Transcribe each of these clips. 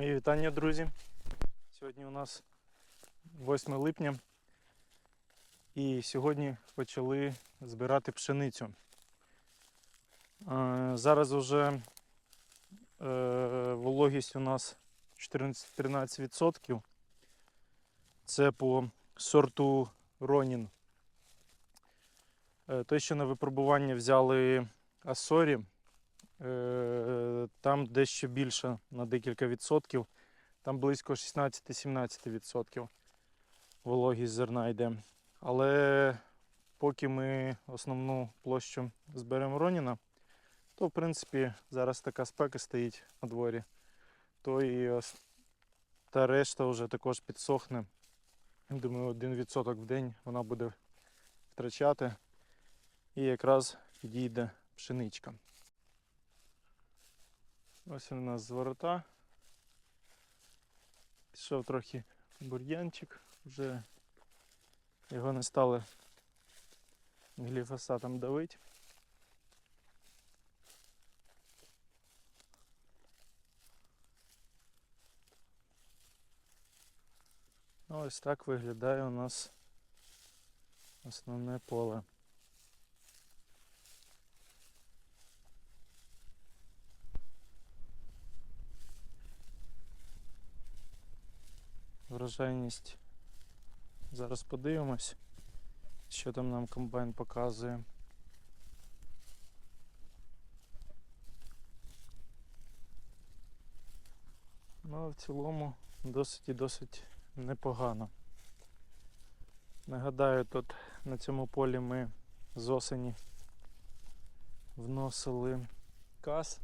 Мої вітання, друзі. Сьогодні у нас 8 липня. І сьогодні почали збирати пшеницю. Е, Зараз вже е, вологість у нас 14-13%. Це по сорту Ронін. Е, Той, що на випробування взяли Асорі, Там дещо більше на декілька відсотків. Там близько 16-17 відсотків вологість зерна йде. Але поки ми основну площу зберемо Роніна, то в принципі зараз така спека стоїть на дворі, то і та решта вже також підсохне. Думаю, один відсоток в день вона буде втрачати. І якраз підійде пшеничка. Ось він у нас з ворота. Пішов трохи бур'янчик, вже його не стали гліфосатом давити. Ну, Ось так виглядає у нас основне поле. Врожайність. Зараз подивимось, що там нам комбайн показує. Ну, в цілому досить і досить непогано. Нагадаю, тут на цьому полі ми з осені вносили каз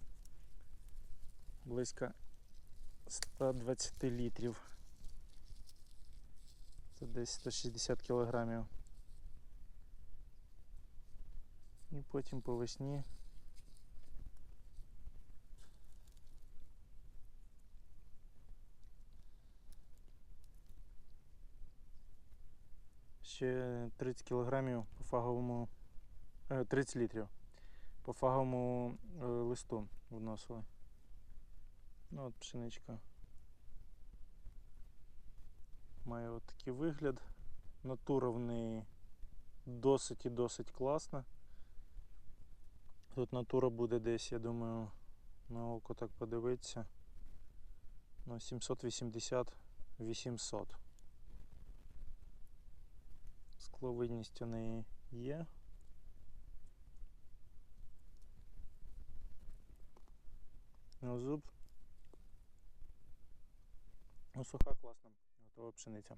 близько 120 літрів. Це десь 160 кілограмів. І потім по весні ще 30 кілограмів по фаговому е, 30 літрів по фаговому е, листу вносили. Ну от пшеничка має от такий вигляд. Натура в неї досить і досить класна. Тут натура буде десь, я думаю, на око так подивитися. Ну, 780-800. Скловидність у неї є. Ну, зуб. Ну, суха класна, готова пшениця.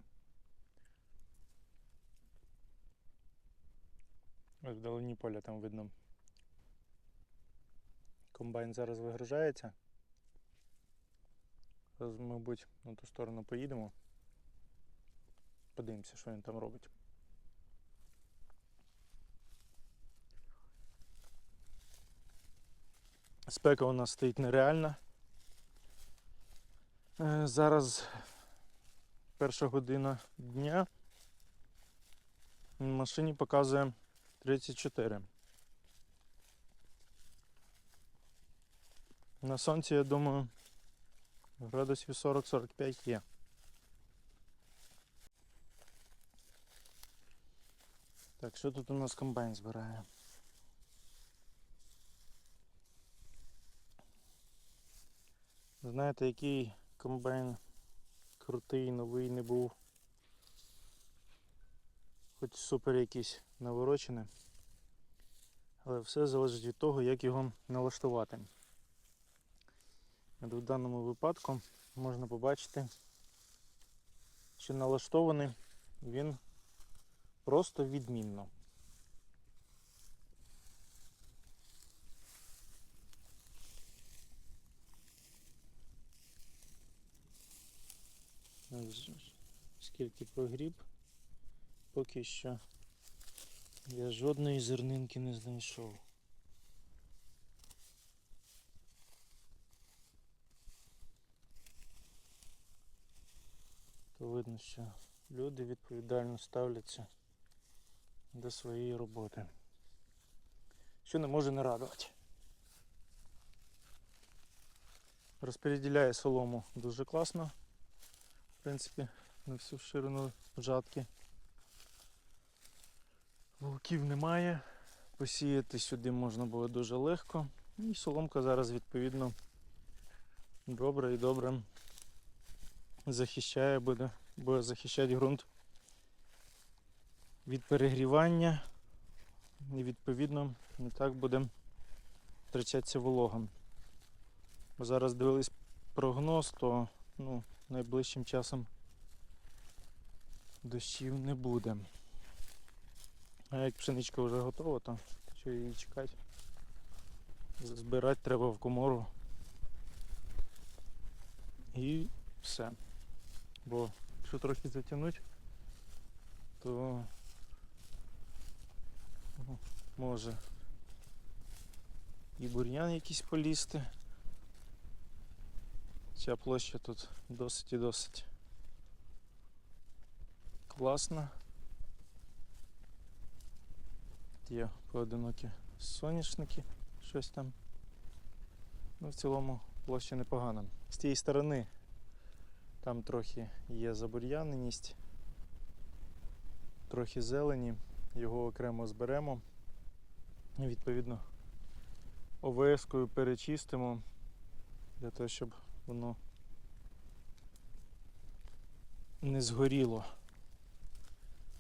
Ось вдалині поля там видно. Комбайн зараз вигружається. Зараз, мабуть, на ту сторону поїдемо. Подивимося, що він там робить. Спека у нас стоїть нереальна. Е, Зараз перша година дня. Машині показує 34. На сонці, я думаю, градусів 40-45 є. Так, що тут у нас комбайн збирає? Знаєте, який комбайн крутий, новий не був. Хоч супер якийсь наворочений. Але все залежить від того, як його налаштувати. От В даному випадку можна побачити, що налаштований він просто відмінно. Скільки прогріб, поки що я жодної зернинки не знайшов. То видно, що люди відповідально ставляться до своєї роботи. Що не може не радувати. Розподіляє солому дуже класно. В принципі, на всю ширину жатки. Вовків немає. Посіяти сюди можна було дуже легко. І соломка зараз відповідно добре і добре захищає, буде, буде захищати ґрунт від перегрівання і відповідно не так буде втрачатися волога. Бо зараз дивились прогноз, то ну, найближчим часом дощів не буде. А як пшеничка вже готова, то що її чекати? Збирати треба в комору. І все. Бо якщо трохи затягнуть, то ну, може і бур'ян якийсь полізти. Ця площа тут досить і досить класна. Є поодинокі соняшники, щось там. Ну, в цілому площа непогана. З тієї сторони там трохи є забур'яненість, трохи зелені, його окремо зберемо. І відповідно ОВС-кою перечистимо для того, щоб воно не згоріло.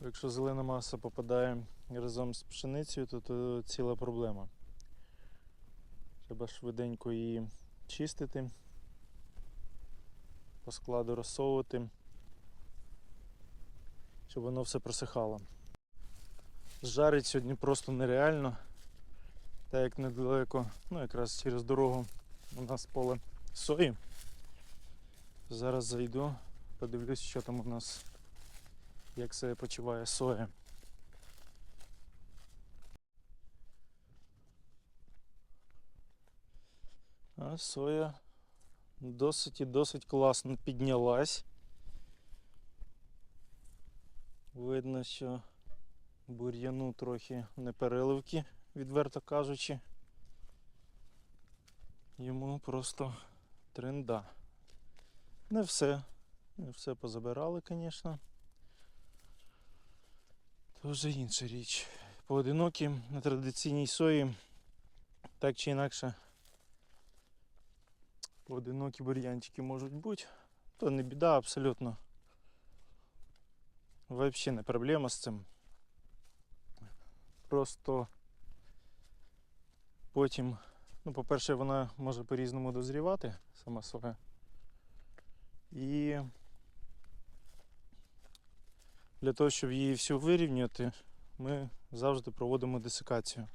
Якщо зелена маса попадає разом з пшеницею, то, то ціла проблема. Треба швиденько її чистити, по складу розсовувати, щоб воно все просихало. Жарить сьогодні просто нереально, так як недалеко, ну якраз через дорогу у нас поле сої. Зараз зайду, подивлюсь, що там у нас, як себе почуває соя. А соя досить і досить класно піднялась. Видно, що бур'яну трохи не переливки, відверто кажучи. Йому просто тренда. Не все. Не все позабирали, звісно. Це вже інша річ. Поодинокі на традиційній сої, так чи інакше, поодинокі бур'янчики можуть бути. То не біда абсолютно. Взагалі не проблема з цим. Просто потім Ну, по-перше, вона може по-різному дозрівати, сама соя. І для того, щоб її всю вирівняти, ми завжди проводимо десикацію.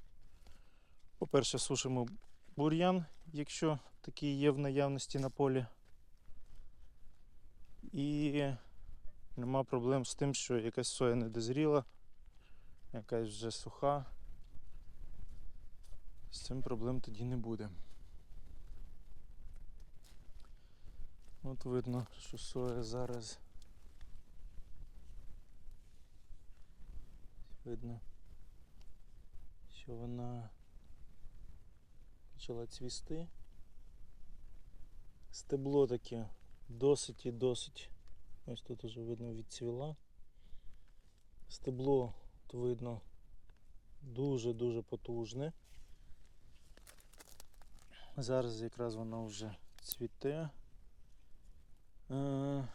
По-перше, сушимо бур'ян, якщо такий є в наявності на полі. І нема проблем з тим, що якась соя не дозріла, якась вже суха. З цим проблем тоді не буде. От видно, що соя зараз видно, що вона почала цвісти. Стебло таке досить і досить, ось тут уже видно відцвіла. Стебло тут видно дуже-дуже потужне. Зараз якраз воно вже цвіте. Е,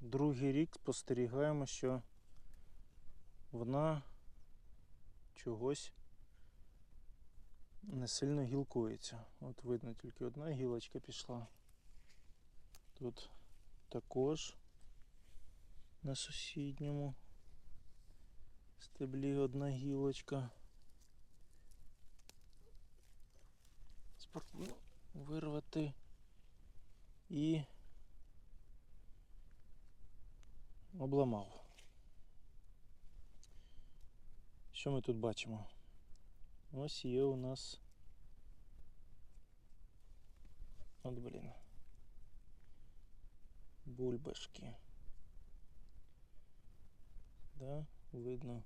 Другий рік спостерігаємо, що вона чогось не сильно гілкується. От видно, тільки одна гілочка пішла. Тут також на сусідньому стеблі одна гілочка. спробую вирвати і обламав. Що ми тут бачимо? Ось є у нас от блін. Бульбашки. Да, видно,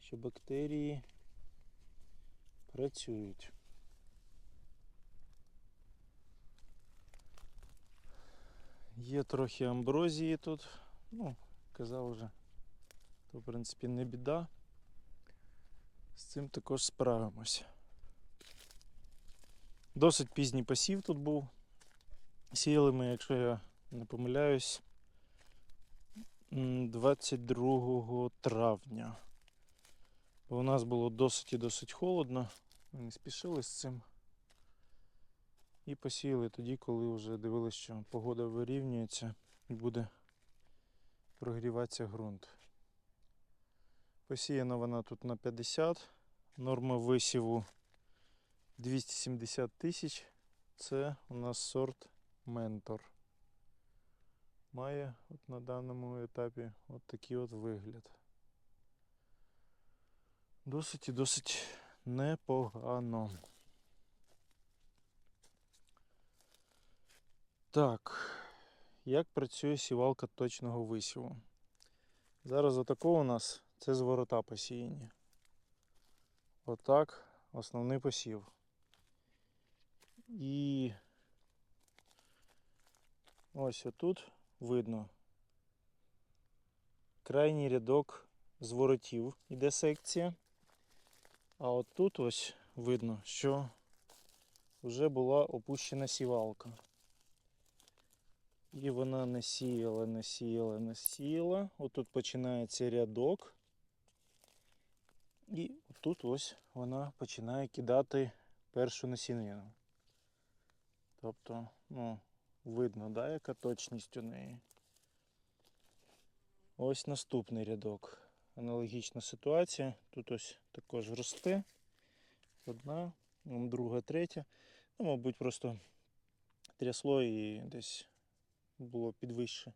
що бактерії працюють. Є трохи амброзії тут. Ну, казав вже, то в принципі не біда. З цим також справимось. Досить пізній посів тут був. Сіяли ми, якщо я не помиляюсь, 22 травня. Бо у нас було досить і досить холодно. Ми не спішили з цим. І посіяли тоді, коли вже дивилися, що погода вирівнюється і буде прогріватися ґрунт. Посіяна вона тут на 50, норма висіву 270 тисяч. Це у нас сорт Ментор. Має от на даному етапі от такий от вигляд. Досить і досить непогано. Так, як працює сівалка точного висіву? Зараз отако у нас це з ворота посіяні. Отак основний посів. І ось отут видно крайній рядок з воротів іде секція. А от тут ось видно, що вже була опущена сівалка. І вона не сіяла, не сіяла, не сіяла. Отут починається рядок. І тут ось вона починає кидати першу насінину. Тобто, ну, видно, да, яка точність у неї. Ось наступний рядок. Аналогічна ситуація. Тут ось також росте. Одна, друга, третя. Ну, мабуть, просто трясло і десь було підвище.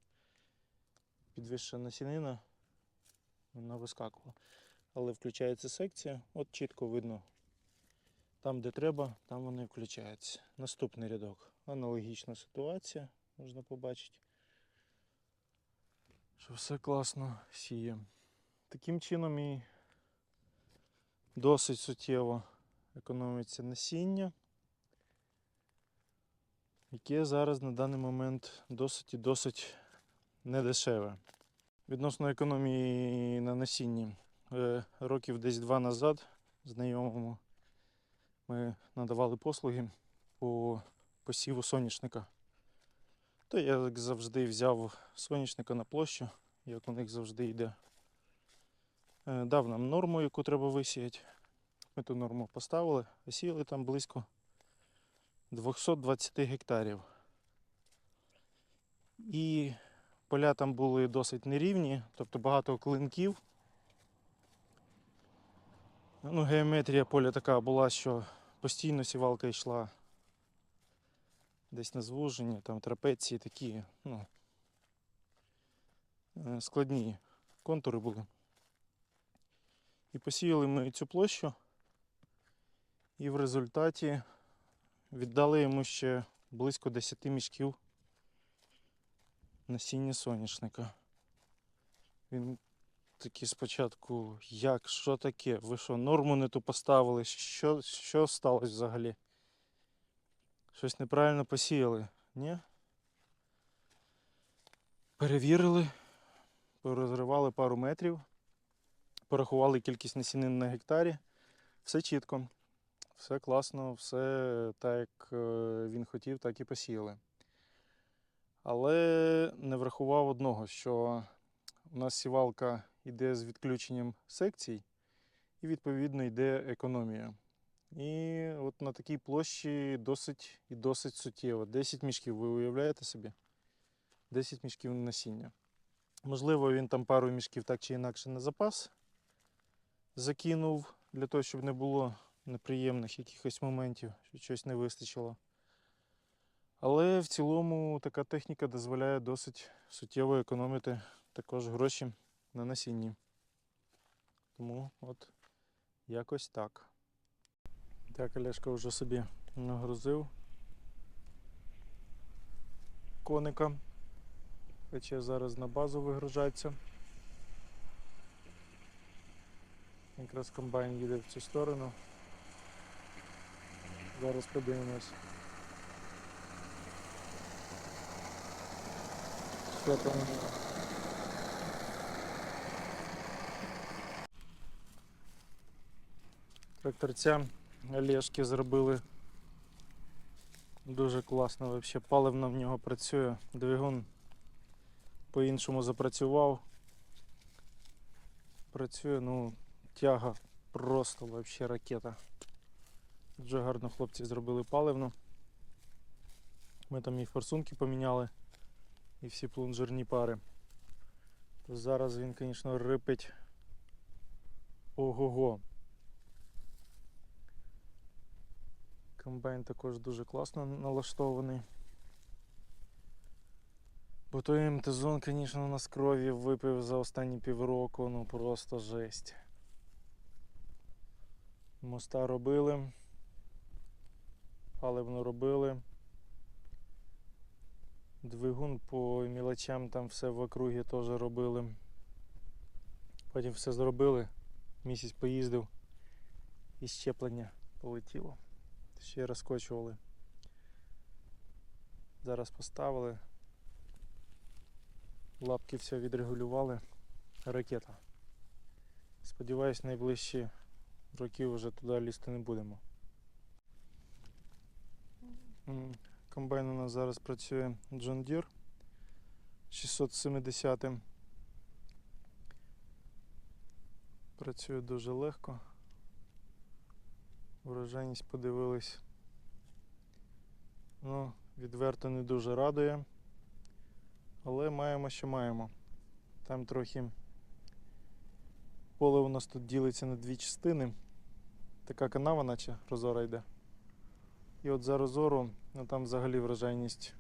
Підвища насінина, вона вискакувала. Але включається секція, от чітко видно. Там, де треба, там вони включаються. Наступний рядок. Аналогічна ситуація, можна побачити. Що все класно сіє. Таким чином і досить суттєво економиться насіння, яке зараз на даний момент досить і досить недешеве. Відносно економії на насінні. Е, Років десь два назад знайомому ми надавали послуги по посіву соняшника. То я як завжди взяв соняшника на площу, як у них завжди йде. Е, Дав нам норму, яку треба висіяти. Ми ту норму поставили, а сіяли там близько 220 гектарів. І поля там були досить нерівні, тобто багато клинків. Ну, геометрія поля така була, що постійно сівалка йшла десь на звуження, там трапеції такі, ну, е, складні контури були. І посіяли ми цю площу, і в результаті віддали йому ще близько 10 мішків насіння соняшника. Він такий спочатку, як, що таке? Ви що, норму не ту поставили? Що, що сталося взагалі? Щось неправильно посіяли, ні? Перевірили, порозривали пару метрів, порахували кількість насінин на гектарі. Все чітко, все класно, все так, як е, він хотів, так і посіяли. Але не врахував одного, що у нас сівалка йде з відключенням секцій, і відповідно йде економія. І от на такій площі досить і досить суттєво. 10 мішків, ви уявляєте собі? 10 мішків насіння. Можливо, він там пару мішків так чи інакше на запас закинув для того, щоб не було неприємних якихось моментів, що щось не вистачило. Але в цілому така техніка дозволяє досить суттєво економити також гроші на насінні. Тому от якось так. Так, Олешка вже собі нагрузив коника. Хоче зараз на базу вигружатися. Якраз комбайн їде в цю сторону. Зараз подивимось. Що там? Тракторця Олешки зробили дуже класно вообще. Паливно в нього працює. Двигун по-іншому запрацював. Працює, ну, тяга просто вообще ракета. Дуже гарно хлопці зробили паливно. Ми там і форсунки поміняли, і всі плунжерні пари. То зараз він, звісно, рипить ого-го. Комбайн також дуже класно налаштований. Бо той МТЗон, звісно, у нас крові випив за останні півроку, ну просто жесть. Моста робили, паливно робили. Двигун по мілочам там все в округі теж робили. Потім все зробили, місяць поїздив і щеплення полетіло. Ще розкочували. Зараз поставили. Лапки все відрегулювали. Ракета. Сподіваюсь, найближчі роки вже туди лізти не будемо. Комбайн у нас зараз працює John Deere 670. Працює дуже легко. Врожайність подивились. Ну, відверто не дуже радує. Але маємо, що маємо. Там трохи поле у нас тут ділиться на дві частини. Така канава, наче розора йде. І от за розору, ну там взагалі врожайність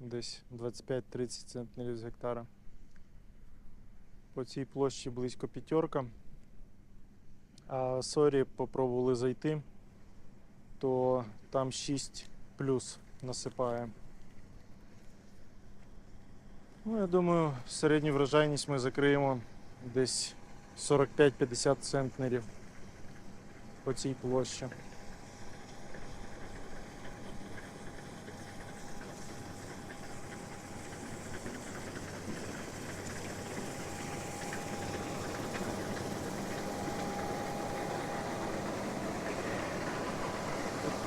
десь 25-30 центнерів з гектара. По цій площі близько п'ятерка. А сорі попробували зайти, то там 6 плюс насипає. Ну, я думаю, середню врожайність ми закриємо десь 45-50 центнерів по цій площі.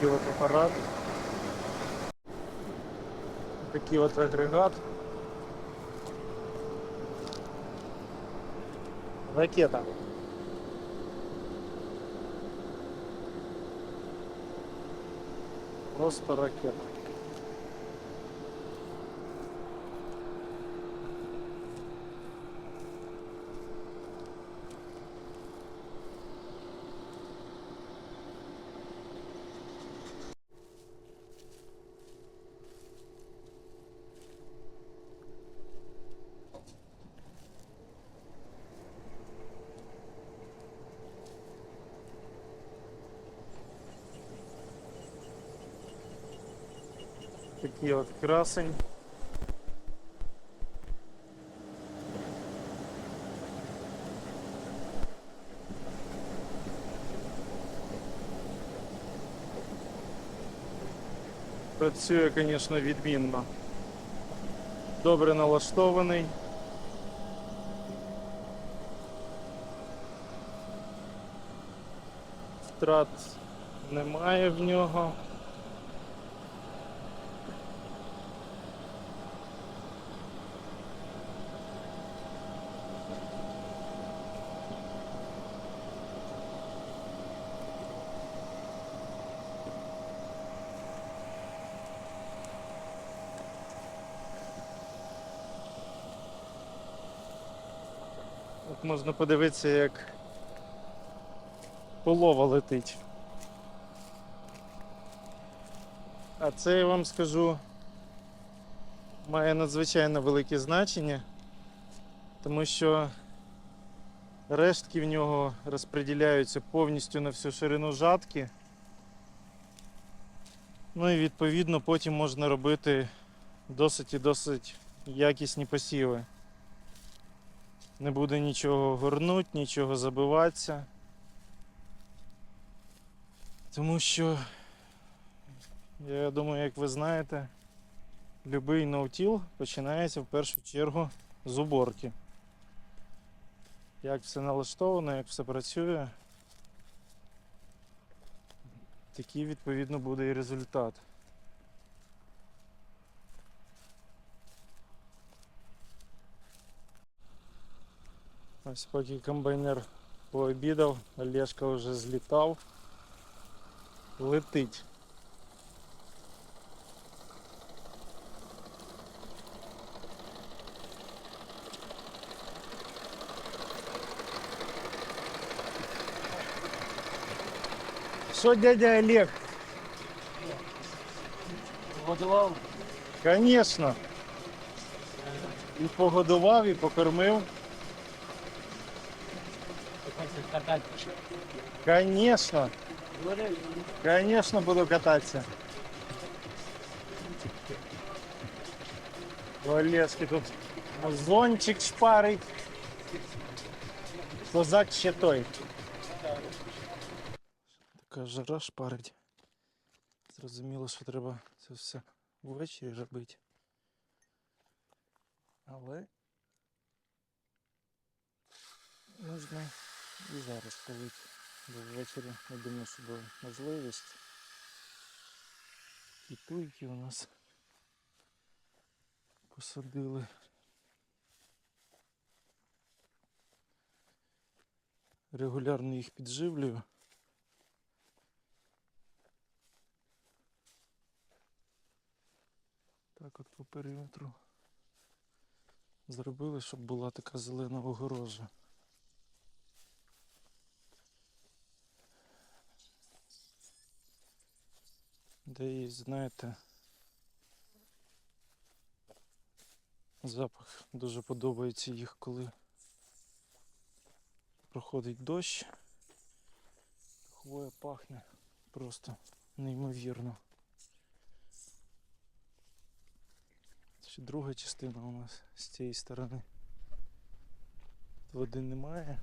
Такий от апарат. Такий от агрегат. Ракета. Просто ракета. Такий от красень. Працює, звісно, відмінно. Добре налаштований. Втрат немає в нього. От можна подивитися, як полова летить. А це я вам скажу має надзвичайно велике значення, тому що рештки в нього розподіляються повністю на всю ширину жатки. Ну і відповідно потім можна робити досить і досить якісні посіви. Не буде нічого горнуть, нічого забиватися. Тому що, я думаю, як ви знаєте, Любий ноутіл починається в першу чергу з уборки. Як все налаштовано, як все працює, такий відповідно буде і результат. Ось поки комбайнер пообідав, Олешка вже злітав, летить. Що дядя Олег? Годував. Конечно. І погодував, і покормив. Конечно. Конечно, буду кататися. У Олески тут зончик шпарить. Козак ще той. Така жара шпарить. Зрозуміло, що треба це все ввечері робити. Але можна і зараз полити. Бо ввечері не думаю, що буде можливість. І туйки у нас посадили. Регулярно їх підживлюю. Так от по периметру зробили, щоб була така зелена огорожа. Де є, знаєте, запах дуже подобається їх, коли проходить дощ. Хвоя пахне просто неймовірно. Ще друга частина у нас з цієї сторони. Води немає.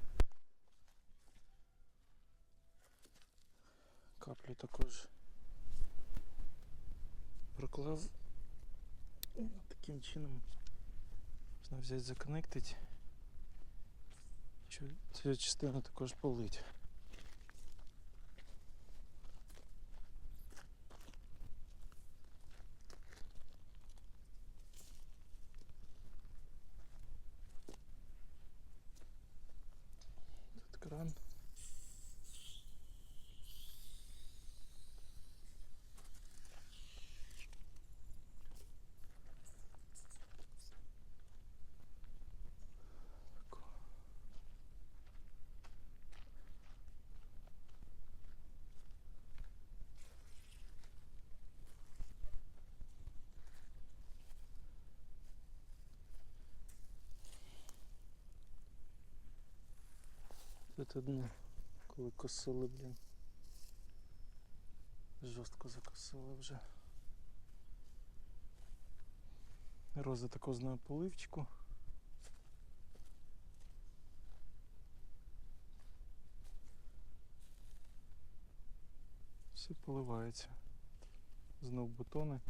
Каплю також проклав. Таким чином можна взяти законектить. Цю- Цю частину також полить. Тут кран. Тут одне, коли косили, блін. Жорстко закосили вже. Роза також знаю поливчику. Все поливається. Знов бутони.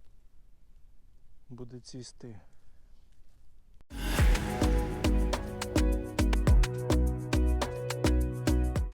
Буде цвісти.